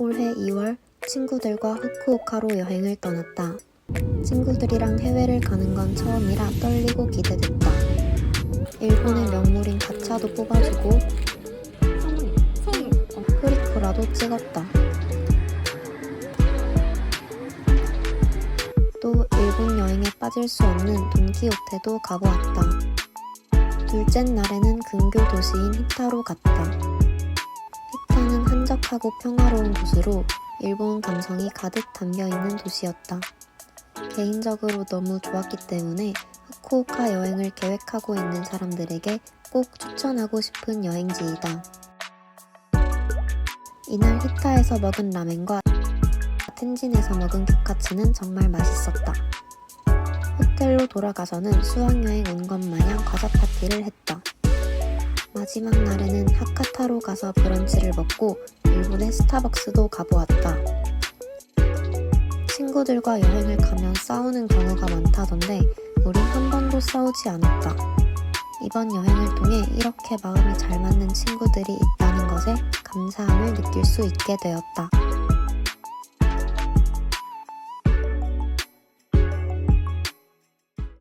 올해 2월 친구들과 후쿠오카로 여행을 떠났다. 친구들이랑 해외를 가는 건 처음이라 떨리고 기대됐다. 일본의 명물인 가차도 뽑아주고 프리코라도 찍었다. 또 일본 여행에 빠질 수 없는 돈키호테도 가보았다. 둘째 날에는 근교 도시인 히타로 갔다. 한적하고 평화로운 곳으로 일본 감성이 가득 담겨 있는 도시였다. 개인적으로 너무 좋았기 때문에 후쿠오카 여행을 계획하고 있는 사람들에게 꼭 추천하고 싶은 여행지이다. 이날 히타에서 먹은 라멘과 텐진에서 먹은 교카츠는 정말 맛있었다. 호텔로 돌아가서는 수학여행 온 것 마냥 과자 파티를 했다. 마지막 날에는 하카타로 가서 브런치를 먹고 일본의 스타벅스도 가보았다. 친구들과 여행을 가면 싸우는 경우가 많다던데 우린 한 번도 싸우지 않았다. 이번 여행을 통해 이렇게 마음이 잘 맞는 친구들이 있다는 것에 감사함을 느낄 수 있게 되었다.